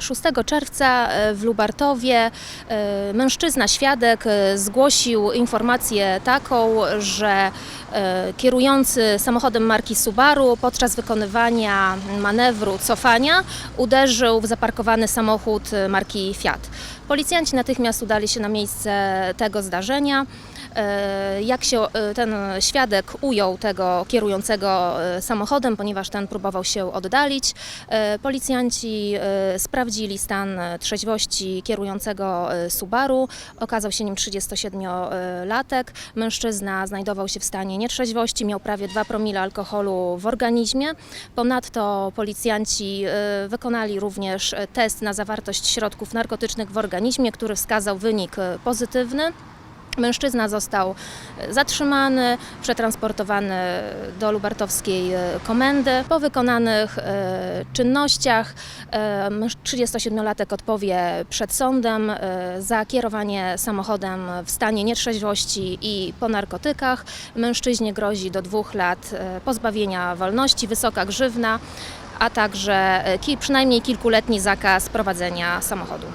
6 czerwca e, w Lubartowie e, mężczyzna świadek e, zgłosił informację taką, że kierujący samochodem marki Subaru podczas wykonywania manewru cofania uderzył w zaparkowany samochód marki Fiat. Policjanci natychmiast udali się na miejsce tego zdarzenia. E, Jak się e, ten świadek ujął tego kierującego e, samochodem, ponieważ ten próbował się oddalić, policjanci sprawdzili stan trzeźwości kierującego Subaru. Okazał się nim 37-latek. Mężczyzna znajdował się w stanie nietrzeźwości, miał prawie 2 promile alkoholu w organizmie. Ponadto policjanci wykonali również test na zawartość środków narkotycznych w organizmie, który wskazał wynik e, pozytywny. Mężczyzna został e, zatrzymany, przetransportowany do lubartowskiej e, komendy. Po wykonanych czynnościach e, męż- 37-latek odpowie przed sądem za kierowanie samochodem w stanie nietrzeźwości i po narkotykach. Mężczyźnie grozi do dwóch lat pozbawienia wolności, wysoka grzywna, a także przynajmniej kilkuletni zakaz prowadzenia samochodu.